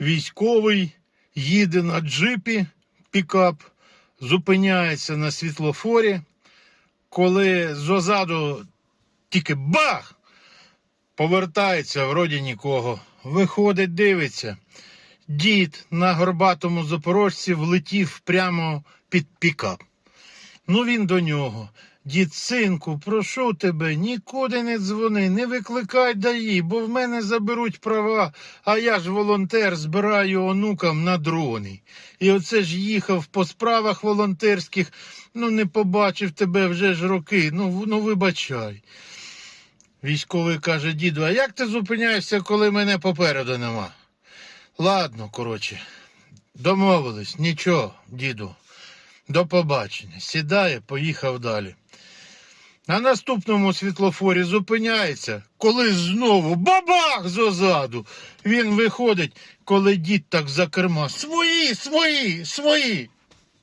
Військовий їде на джипі пікап, зупиняється на світлофорі, коли зозаду тільки бах! Повертається, вроді нікого. Виходить, дивиться. Дід на горбатому запорожці влетів прямо під пікап. Ну він до нього. Дід, синку, прошу тебе, нікуди не дзвони, не викликай даї, бо в мене заберуть права, а я ж волонтер збираю онукам на дрони. І оце ж їхав по справах волонтерських, ну не побачив тебе вже ж роки, ну, ну вибачай. Військовий каже, діду, а як ти зупиняєшся, коли мене попереду нема? Ладно, коротше, домовились, нічого, діду. До побачення. Сідає, поїхав далі. На наступному світлофорі зупиняється, коли знову бабах зозаду. Він виходить, коли дід так за керма. Свої, свої, свої.